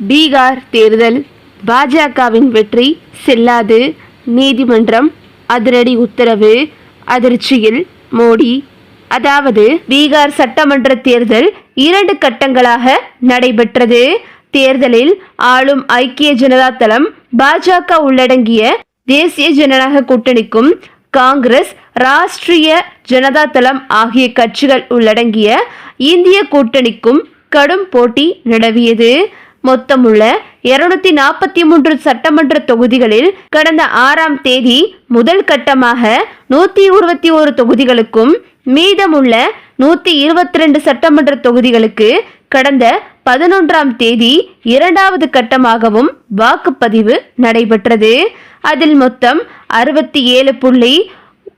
பீகார் தேர்தல் பாஜகவின் வெற்றி செல்லாது நீதிமன்றம் அதிரடி உத்தரவு அதிர்ச்சியில் மோடி. அதாவது பீகார் சட்டமன்ற தேர்தல் இரண்டு கட்டங்களாக நடைபெற்றது. தேர்தலில் ஆளும் ஐக்கிய ஜனதா தளம் பாஜக உள்ளடங்கிய தேசிய ஜனநாயக கூட்டணிக்கும் காங்கிரஸ் ராஷ்டிரிய ஜனதா தளம் ஆகிய கட்சிகள் உள்ளடங்கிய இந்திய கூட்டணிக்கும் கடும் போட்டி நிலவியது. மொத்தமுள்ள இருநூத்தி நாற்பத்தி மூன்று சட்டமன்ற தொகுதிகளில் கடந்த ஆறாம் தேதி முதல் கட்டமாக நூத்தி இருபத்தி ஒரு தொகுதிகளுக்கும் மீதமுள்ள நூத்தி இருபத்தி ரெண்டு சட்டமன்ற தொகுதிகளுக்கு கடந்த பதினொன்றாம் தேதி இரண்டாவது கட்டமாகவும் வாக்குப்பதிவு நடைபெற்றது. அதில் மொத்தம் அறுபத்தி ஏழு புள்ளி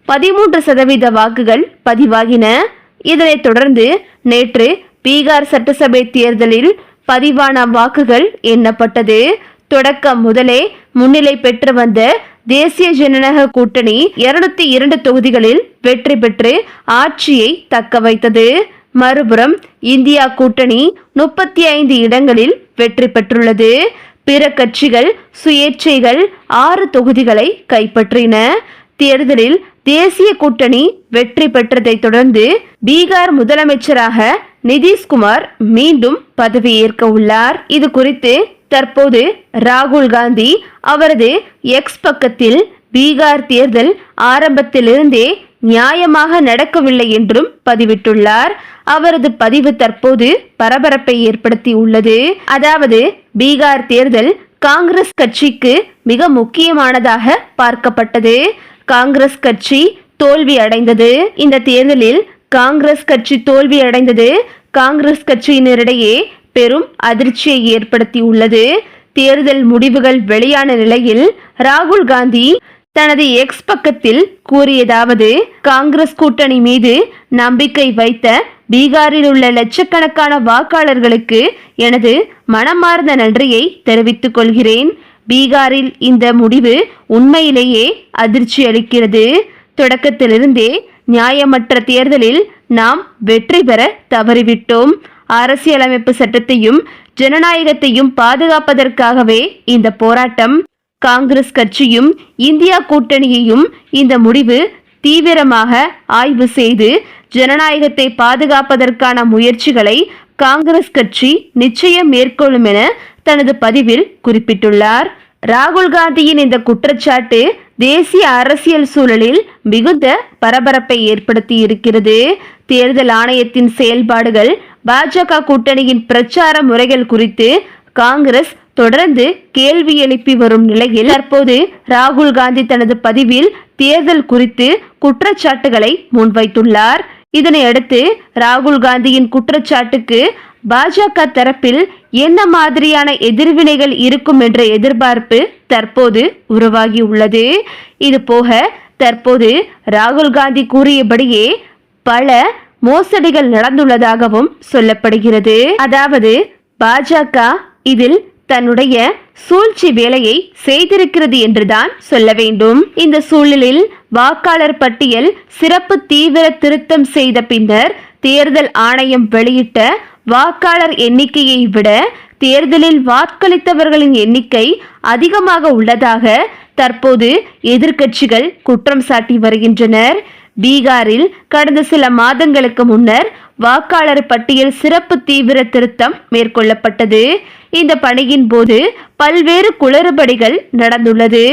பதிமூன்று சதவீத வாக்குகள் பதிவாகின. இதனைத் தொடர்ந்து நேற்று பீகார் சட்டசபை தேர்தலில் பதிவான வாக்குகள் எண்ணப்பட்டது. தொடக்கம் முதலே முன்னிலை பெற்று வந்த தேசிய ஜனநாயக கூட்டணி இருநூத்தி இரண்டு தொகுதிகளில் வெற்றி பெற்று ஆட்சியை தக்க வைத்தது. மறுபுறம் இந்தியா கூட்டணி முப்பத்தி ஐந்து இடங்களில் வெற்றி பெற்றுள்ளது. பிற கட்சிகள் சுயேட்சைகள் ஆறு தொகுதிகளை கைப்பற்றின. தேர்தலில் தேசிய கூட்டணி வெற்றி பெற்றதைத் தொடர்ந்து பீகார் முதலமைச்சராக நிதிஷ்குமார் மீண்டும் பதவியேற்க உள்ளார். இது குறித்து தற்போது ராகுல் காந்தி அவரது எக்ஸ் பக்கத்தில் பீகார் தேர்தல் ஆரம்பத்திலிருந்தே நியாயமாக நடக்கவில்லை என்றும் பதிவிட்டுள்ளார். அவரது பதிவு தற்போது பரபரப்பை ஏற்படுத்தி உள்ளது. அதாவது பீகார் தேர்தல் காங்கிரஸ் கட்சிக்கு மிக முக்கியமானதாக பார்க்கப்பட்டது. காங்கிரஸ் கட்சி தோல்வி அடைந்தது. இந்த தேர்தலில் காங்கிரஸ் கட்சி தோல்வி அடைந்தது காங்கிரஸ் கட்சியினரிடையே பெரும் அதிர்ச்சியை ஏற்படுத்தி உள்ளது தேர்தல் முடிவுகள் வெளியான நிலையில் ராகுல் காந்தி தனது எக்ஸ் பக்கத்தில் கூறியதாவது காங்கிரஸ் கூட்டணி மீது நம்பிக்கை வைத்த பீகாரில் உள்ள லட்சக்கணக்கான வாக்காளர்களுக்கு எனது மனமார்ந்த நன்றியை தெரிவித்துக் கொள்கிறேன். பீகாரில் இந்த முடிவு உண்மையிலேயே அதிர்ச்சி அளிக்கிறது. தொடக்கத்திலிருந்தே நியாயமற்ற தேர்தலில் நாம் வெற்றி பெற தவறிவிட்டோம். அரசியலமைப்பு சட்டத்தையும் ஜனநாயகத்தையும் பாதுகாப்பதற்காகவே இந்த போராட்டம். காங்கிரஸ் கட்சியும் இந்தியா கூட்டணியையும் இந்த முடிவு தீவிரமாக ஆய்வு செய்து ஜனநாயகத்தை பாதுகாப்பதற்கான முயற்சிகளை காங்கிரஸ் கட்சி நிச்சயம் மேற்கொள்ளும் என தனது பதிவில் குறிப்பிட்டுள்ளார். ராகுல் காந்தியின் இந்த குற்றச்சாட்டு தேசிய அரசியல் சூழலில் மிகுந்த பரபரப்பை ஏற்படுத்தி இருக்கிறது தேர்தல் ஆணையத்தின் செயல்பாடுகள் பாஜக கூட்டணியின் பிரச்சார முறைகள் குறித்து காங்கிரஸ் தொடர்ந்து கேள்வி எழுப்பி வரும் நிலையில் தற்போது ராகுல் காந்தி தனது பதிவில் தேர்தல் குறித்து குற்றச்சாட்டுகளை முன்வைத்துள்ளார். இதனையடுத்து ராகுல் காந்தியின் குற்றச்சாட்டுக்கு பாஜக தரப்பில் என்ன மாதிரியான எதிர்வினைகள் இருக்கும் என்ற எதிர்பார்ப்பு தற்போது உருவாகி உள்ளது இது போக தற்போது ராகுல் காந்தி கூறியபடியே பல மோசடிகள் நடந்துள்ளதாகவும் சொல்லப்படுகிறது. அதாவது பாஜக இதில் தன்னுடைய சூழ்ச்சி வேலையை செய்திருக்கிறது என்றுதான் சொல்ல வேண்டும். இந்த சூழலில் வாக்காளர் பட்டியல் சிறப்பு தீவிர திருத்தம் செய்த பின்னர் தேர்தல் ஆணையம் வெளியிட்ட வாக்காளர் எண்ணிக்கையை விட தேர்தலில் வாக்களித்தவர்களின் எண்ணிக்கை அதிகமாக உள்ளதாக தற்போது எதிர்க்கட்சிகள் குற்றம் சாட்டி வருகின்றனர். பீகாரில் கடந்த சில மாதங்களுக்கு முன்னர் வாக்காளர் பட்டியல் சிறப்பு தீவிர திருத்தம் மேற்கொள்ளப்பட்டது. இந்த பணியின் போது பல்வேறு குளறுபடிகள் நடந்துள்ளது.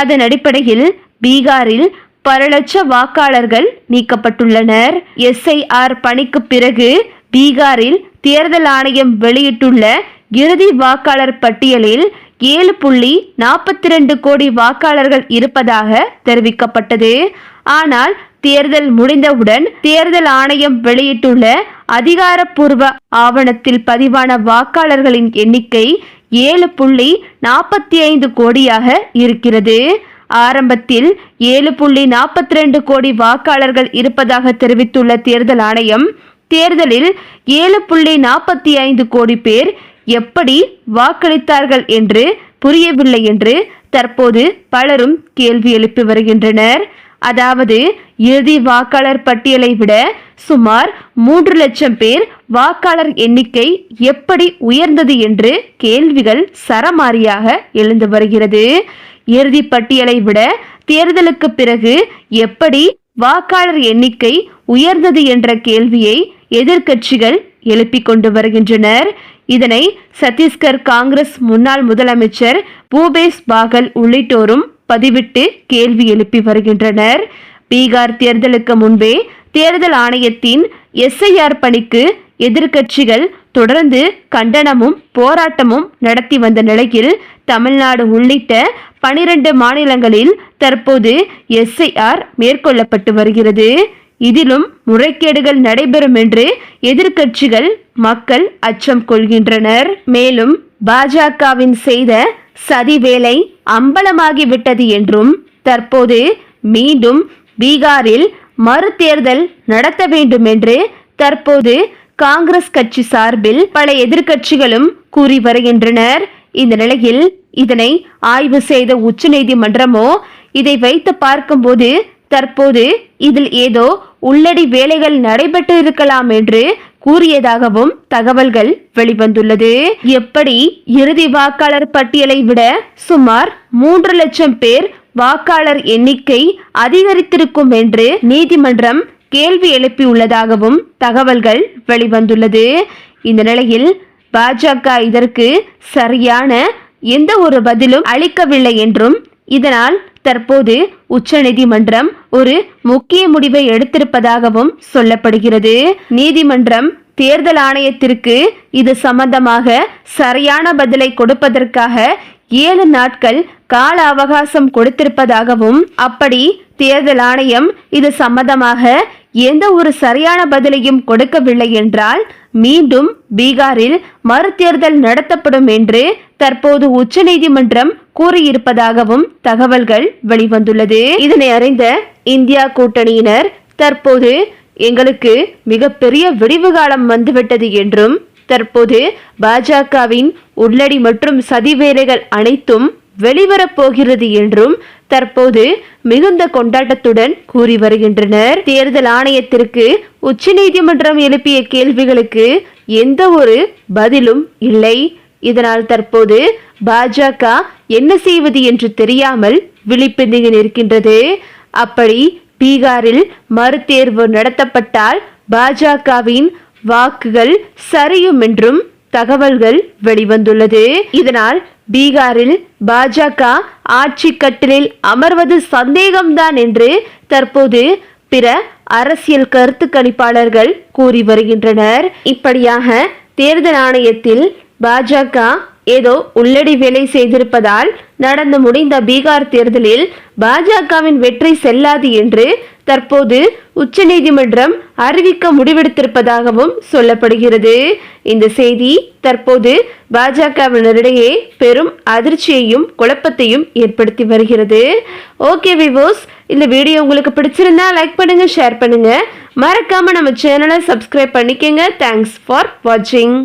அதன் அடிப்படையில் பீகாரில் பல லட்ச வாக்காளர்கள் நீக்கப்பட்டுள்ளனர். எஸ்ஐஆர் பணிக்கு பிறகு பீகாரில் தேர்தல் ஆணையம் வெளியிட்டுள்ள இறுதி வாக்காளர் பட்டியலில் ஏழு புள்ளி நாற்பத்தி ரெண்டு கோடி வாக்காளர்கள் இருப்பதாக தெரிவிக்கப்பட்டது. ஆனால் தேர்தல் முடிந்தவுடன் தேர்தல் ஆணையம் வெளியிட்டுள்ள அதிகாரப்பூர்வ ஆவணத்தில் பதிவான வாக்காளர்களின் எண்ணிக்கை ஏழு புள்ளி நாற்பத்தி ஐந்து கோடியாக இருக்கிறது. ஆரம்பத்தில் ஏழு புள்ளி நாற்பத்தி ரெண்டு கோடி வாக்காளர்கள் இருப்பதாக தெரிவித்துள்ள தேர்தல் ஆணையம் தேர்தலில் ஏழு புள்ளி நாற்பத்தி ஐந்து கோடி பேர் எப்படி வாக்களித்தார்கள் என்று புரியவில்லை என்று தற்போது பலரும் கேள்வி எழுப்பி வருகின்றனர். அதாவது இறுதி வாக்காளர் பட்டியலை விட சுமார் மூன்று லட்சம் பேர் வாக்காளர் எண்ணிக்கை எப்படி உயர்ந்தது என்று கேள்விகள் சரமாரியாக எழுந்து வருகிறது. இறுதி பட்டியலை விட தேர்தலுக்கு பிறகு எப்படி வாக்காளர் எண்ணிக்கை உயர்ந்தது என்ற கேள்வியை எதிர்க்கட்சிகள் எழுப்பிக் கொண்டு வருகின்றனர். இதனை சத்தீஸ்கர் காங்கிரஸ் முன்னாள் முதலமைச்சர் பூபேஷ் பாகல் உள்ளிட்டோரும் பதிவிட்டு கேள்வி எழுப்பி வருகின்றனர். பீகார் தேர்தலுக்கு முன்பே தேர்தல் ஆணையத்தின் எஸ்ஐஆர் பணிக்கு எதிர்க்கட்சிகள் தொடர்ந்து கண்டனமும் போராட்டமும் நடத்தி வந்த நிலையில் தமிழ்நாடு உள்ளிட்ட பனிரெண்டு மாநிலங்களில் தற்போது எஸ்ஐஆர் மேற்கொள்ளப்பட்டு வருகிறது. இதிலும் முறைகேடுகள் நடைபெறும் என்று எதிர்க்கட்சிகள் மக்கள் அச்சம் கொள்கின்றனர். மேலும் பாஜகவின் செய்த சதி வேலை அம்பலமாகிவிட்டது என்றும் தற்போது மீண்டும் பீகாரில் மறுதேர்தல் நடத்த வேண்டும் என்று தற்போது காங்கிரஸ் கட்சி சார்பில் பல எதிர்க்கட்சிகளும் கூறி வருகின்றனர். இந்த நிலையில் இதனை ஆய்வு செய்த உச்சநீதிமன்றமோ இதை வைத்து பார்க்கும்போது தற்போது இதில் ஏதோ உள்ளடி வேலைகள் நடைபெற்று இருக்கலாம் என்று கூறியதாகவும் தகவல்கள் வெளிவந்துள்ளது. எப்படி இறுதி வாக்காளர் பட்டியலை விட சுமார் மூன்று லட்சம் பேர் வாக்காளர் எண்ணிக்கை அதிகரித்திருக்கும் என்று நீதிமன்றம் கேள்வி எழுப்பியுள்ளதாகவும் தகவல்கள் வெளிவந்துள்ளது. இந்த நிலையில் பாஜக இதற்கு சரியான எந்த ஒரு பதிலும் அளிக்கவில்லை என்றும் இதனால் தற்போது உச்சநீதிமன்றம் ஒரு முக்கிய முடிவை எடுத்திருப்பதாகவும் சொல்லப்படுகிறது. நீதிமன்றம் தேர்தல் ஆணையத்திற்கு இது சம்பந்தமாக சரியான பதிலை கொடுப்பதற்காக ஏழு நாட்கள் கால அவகாசம் கொடுத்திருப்பதாகவும் அப்படி தேர்தல் ஆணையம் இது சம்பந்தமாக எந்த ஒரு சரியான பதிலையும் கொடுக்கவில்லை என்றால் மீண்டும் பீகாரில் மறுதேர்தல் நடத்தப்படும் என்று தற்போது உச்சநீதிமன்றம் கூறியிருப்பதாகவும் தகவல்கள் வெளிவந்துள்ளது. இதனை அறிந்த இந்தியா கூட்டணியினர் தற்போது எங்களுக்கு மிகப்பெரிய விடிவு காலம் வந்துவிட்டது என்றும் தற்போது பாஜகவின் உள்ளடி மற்றும் சதி வேலைகள் அனைத்தும் வெளிவரப்போகிறது என்றும் தற்போது மிகுந்த கொண்டாட்டத்துடன் கூறி வருகின்றனர். தேர்தல் ஆணையத்திற்கு உச்சநீதிமன்றம் எழுப்பிய கேள்விகளுக்கு எந்த ஒரு பதிலும் இல்லை. இதனால் தற்போது பாஜக என்ன செய்வது என்று தெரியாமல் விழிப்பிந்திங்க நிற்கின்றது. அப்படி பீகாரில் மறுதேர்வு நடத்தப்பட்டால் பாஜகவின் வாக்குகள் சரியும் என்றும் தகவல்கள் வெளிவந்துள்ளது. இதனால் பீகாரில் பாஜக ஆட்சி கட்டிலில் அமர்வது சந்தேகம்தான் என்று தற்போது பிற அரசியல் கருத்து கணிப்பாளர்கள் கூறி வருகின்றனர். இப்படியாக தேர்தல் ஆணையத்தில் பாஜக ஏதோ உள்ளடி வேலை செய்திருப்பதால் நடந்து முடிந்த பீகார் தேர்தலில் பாஜகவின் வெற்றி செல்லாது என்று தற்போது உச்சநீதிமன்றம் அறிவிக்க முடிவெடுத்திருப்பதாகவும் சொல்லப்படுகிறது. இந்த செய்தி தற்போது பாஜகவினரிடையே பெரும் அதிர்ச்சியையும் குழப்பத்தையும் ஏற்படுத்தி வருகிறது. ஓகே விவோஸ் இந்த வீடியோ உங்களுக்கு பிடிச்சிருந்தா லைக் பண்ணுங்க ஷேர் பண்ணுங்க. மறக்காம நம்ம சேனலை சப்ஸ்கிரைப் பண்ணிக்கோங்க. தேங்க்ஸ் ஃபார் வாட்சிங்